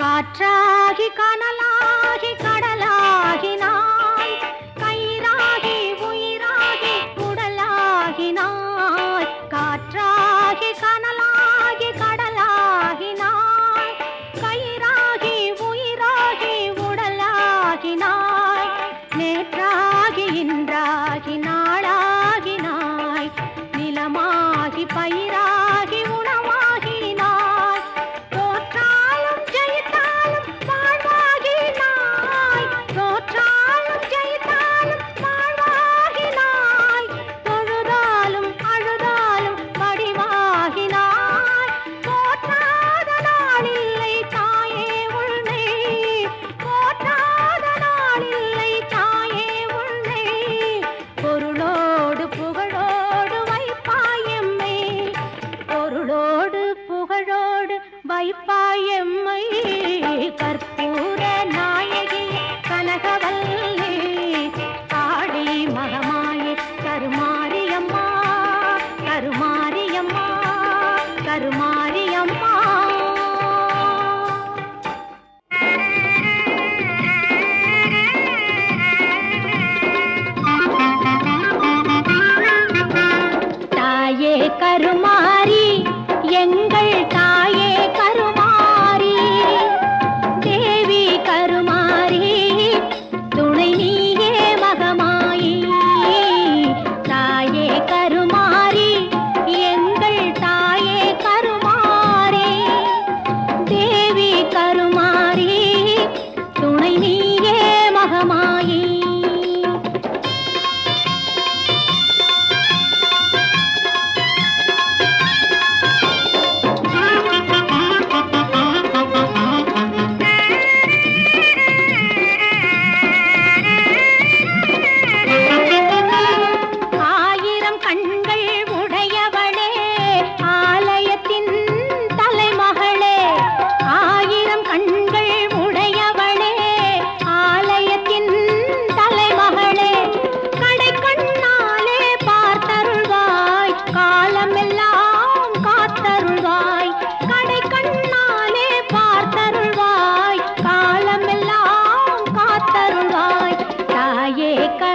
காற்றாகி கனலாகி கடலாகினாய் ये का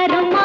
कर्मा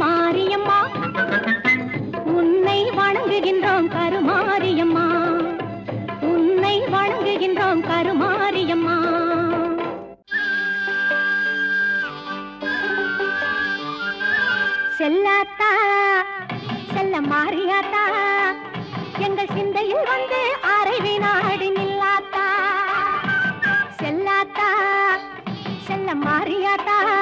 மாரியம்மா உன்னை வணங்குகின்றோம் கருமாரியம்மா. உன்னை வணங்குகின்றோம் கருமாரியம்மா. செல்லாத்தா செல்ல மாறியாத்தா. எங்கள் சிந்தையில் வந்து அரை வினாடி நில்லாத்தா. செல்லாத்தா செல்ல மாறியாத்தா.